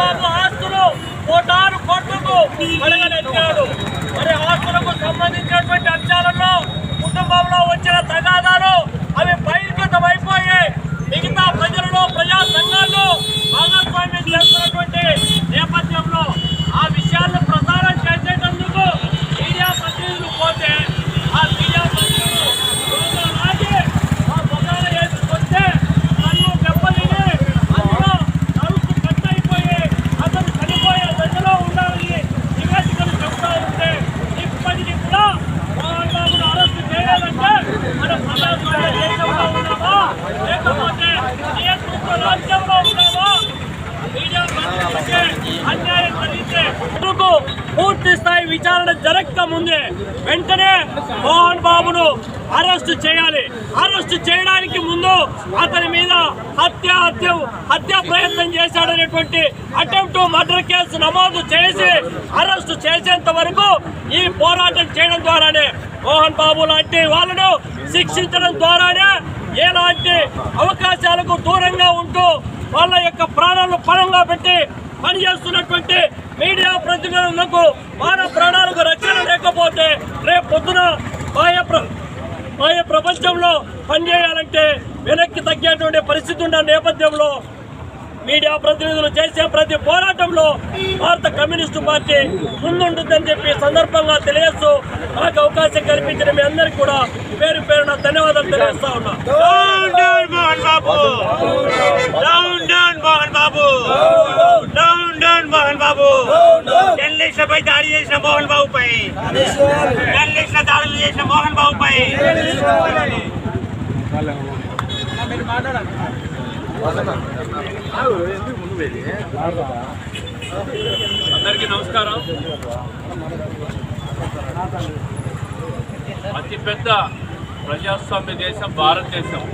మోహన్ బాబు ఆస్తులు కోటాను కోట్లకు అడగలెట్టాడు మరి ఆస్తులకు సంబంధించినటువంటి అంశాలలో కుటుంబంలో వచ్చిన తగాదాలు విచారణ జరగక ముందే వెంటనే మోహన్ బాబును అరెస్ట్ చేయాలి. అరెస్ట్ చేయడానికి ముందు అతని మీద హత్య హత్య హత్య ప్రయత్నం చేశాడనేటువంటి అటెంప్ట్ మర్డర్ కేసు నమోదు చేసి అరెస్ట్ చేసేంత వరకు ఈ పోరాటం చేయడం ద్వారానే మోహన్ బాబు లాంటి వాళ్ళను శిక్షించడం ద్వారానే ఎలాంటి అవకాశాలకు దూరంగా ఉంటూ వాళ్ళ యొక్క ప్రాణాలను పరంగా పెట్టి పనిచేస్తున్నటువంటి మీడియా ప్రతినిధులకు మానవ ప్రాణాలకు రక్షణ లేకపోతే రేపు పొద్దున బాహ్య ప్ర బాహ్య ప్రపంచంలో పనిచేయాలంటే వెనక్కి తగ్గేటువంటి పరిస్థితి ఉన్న నేపథ్యంలో మీడియా ప్రతినిధులు చేసే ప్రతి పోరాటంలో భారత కమ్యూనిస్టు పార్టీ ముందుంటుందని చెప్పి సందర్భంగా తెలియస్తూ నాకు అవకాశం కల్పించిన మీ అందరికీ కూడా పేరు పేరున ధన్యవాదాలు తెలియజేస్తా ఉన్నా down down Mohan Babu down down Mohan Babu down down Mohan Babu జర్నలిస్టులపై దాడి చేసిన మోహన్ బాబుపై జర్నలిస్టుల దాడులు చేసిన మోహన్ బాబుపై అందరికీ నమస్కారం. అతిపెద్ద ప్రజాస్వామ్య దేశం భారతదేశం.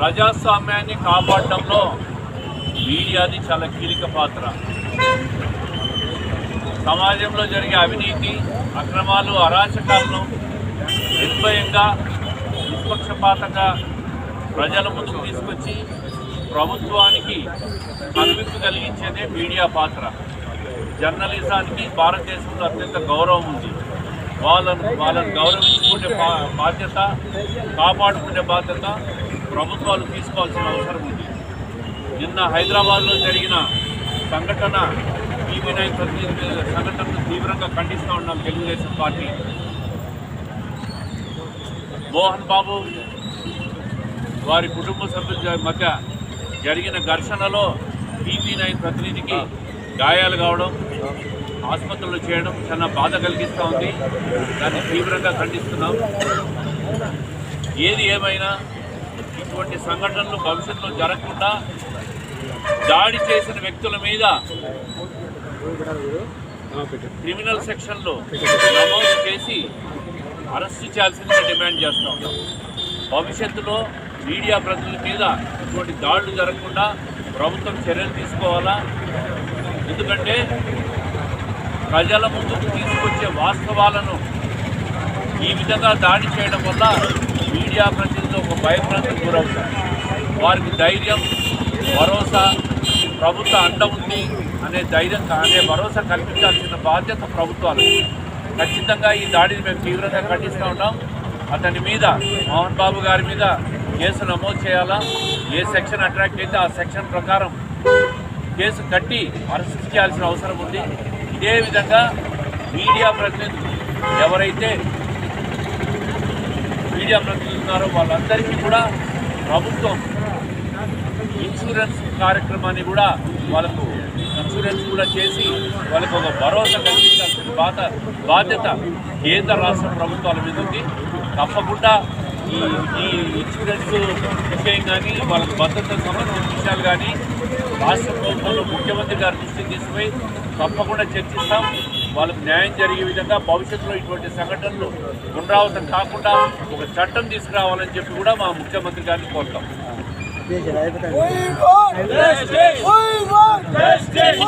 ప్రజాస్వామ్యాన్ని కాపాడడంలో మీడియాది చాలా కీలక పాత్ర. సమాజంలో జరిగే అవినీతి అక్రమాలు అరాచకాలను నిర్భయంగా నిష్పక్షపాతంగా ప్రజల ముందుకు తీసుకొచ్చి ప్రభుత్వానికి కనువిప్పు కలిగించేదే మీడియా పాత్ర. జర్నలిజానికి భారతదేశంలో అత్యంత గౌరవం ఉంది. వాళ్ళను వాళ్ళను గౌరవించుకునే బాధ్యత కాపాడుకునే బాధ్యత ప్రభుత్వాలు తీసుకోవాల్సిన అవసరం ఉంది. నిన్న హైదరాబాద్లో జరిగిన సంఘటన టీవీ నైన్ ప్రతినిధి సంఘటనను తీవ్రంగా ఖండిస్తూ ఉన్నాం తెలుగుదేశం పార్టీ. మోహన్ బాబు వారి కుటుంబ సభ్యుల మధ్య జరిగిన ఘర్షణలో టీవీ నైన్ ప్రతినిధికి గాయాలు కావడం ఆసుపత్రులు చేయడం చాలా బాధ కలిగిస్తూ ఉంది. దాన్ని తీవ్రంగా ఖండిస్తున్నాం. ఏది ఏమైనా ఇటువంటి సంఘటనలు భవిష్యత్తులో జరగకుండా దాడి చేసిన వ్యక్తుల మీద క్రిమినల్ సెక్షన్లో నమోదు చేసి అరెస్టు చేయాల్సిందిగా డిమాండ్ చేస్తూ ఉన్నాం. భవిష్యత్తులో మీడియా ప్రజల మీద ఇటువంటి దాడులు జరగకుండా ప్రభుత్వం చర్యలు తీసుకోవాలా? ఎందుకంటే ప్రజల ముందుకు తీసుకొచ్చే వాస్తవాలను ఈ విధంగా దాడి చేయడం వల్ల మీడియా ప్రతినిధులు ఒక భయభ్రాంతికి గురవుతారు వారికి ధైర్యం భరోసా ప్రభుత్వ అండ ఉంది. అనే ధైర్యం అనే భరోసా కల్పించాల్సిన బాధ్యత ప్రభుత్వాలు ఖచ్చితంగా ఈ దాడిని మేము తీవ్రంగా ఖండిస్తూ ఉన్నాం. అతని మీద మోహన్ బాబు గారి మీద కేసు నమోదు చేయాలా? ఏ సెక్షన్ అట్రాక్ట్ అయితే ఆ సెక్షన్ ప్రకారం కేసు కట్టి అరెస్ట్ చేయాల్సిన అవసరం ఉంది. ఇదే విధంగా మీడియా ప్రతినిధులు ఎవరైతే మీడియా ప్రతినిధులు ఉన్నారో వాళ్ళందరికీ కూడా ప్రభుత్వం ఇన్సూరెన్స్ కార్యక్రమాన్ని కూడా వాళ్ళకు ఇన్సూరెన్స్ కూడా చేసి వాళ్ళకు ఒక భరోసా కల్పించాల్సిన బాధ బాధ్యత కేంద్ర రాష్ట్ర ప్రభుత్వాల మీద ఉంది. తప్పకుండా ఈ ఈ ఇన్సూరెన్స్ విషయం కానీ వాళ్ళకు భద్రత సంబంధించిన విషయాలు కానీ రాష్ట్ర ప్రభుత్వంలో ముఖ్యమంత్రి గారి దృష్టికి తీసుకుపోయి తప్పకుండా చర్చిస్తాం. వాళ్ళకు న్యాయం జరిగే విధంగా భవిష్యత్తులో ఇటువంటి సంఘటనలు పునరావృతం కాకుండా ఒక చట్టం తీసుకురావాలని చెప్పి కూడా మా ముఖ్యమంత్రి గారిని కోరుతాం. Let's go! Let's go! Let's go! Let's go! Let's